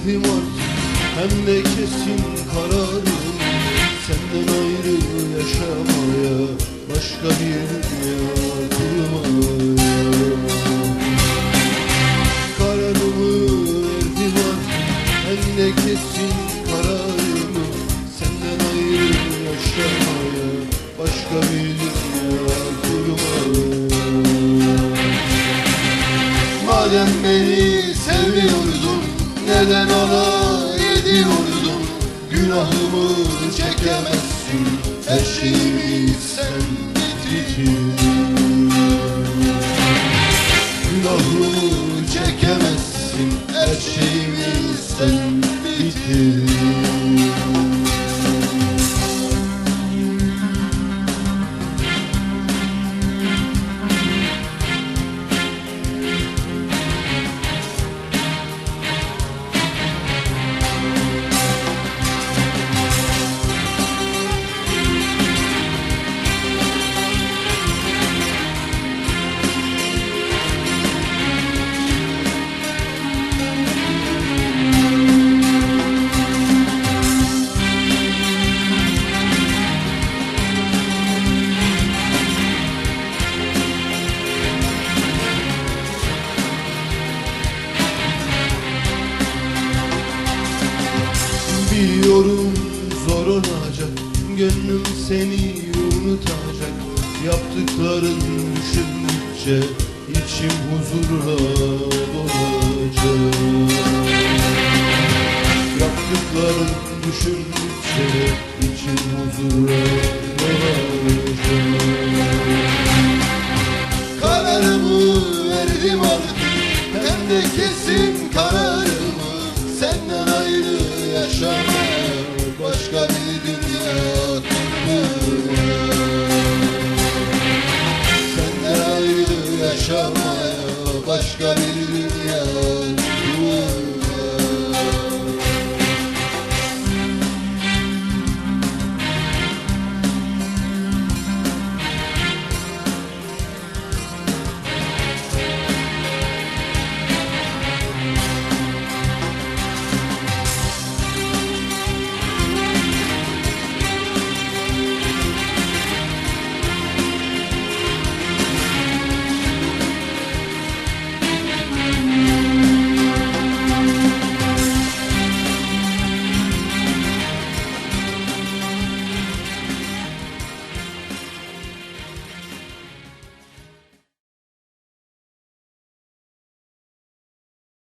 Hem de kesin kararım. Senden ayrı yaşamaya Başka bir dünya kurmaya. Kararımı verdim artık Hem de kesin kararımı Senden ayrı yaşamaya Başka bir dünya kurmaya. Madem beni Neden alay ediyordun Günahımı çekemezsin. Her sen bitirdin. Günahımı çekemezsin. Her sen bitirdin Biliyorum zor olacak Gönlüm seni unutacak. Yaptıkların düşündükçe içim huzurla dolacak. Yaptıkların düşündükçe içim huzurla dolacak. Kararımı verdim artık. Hem radio.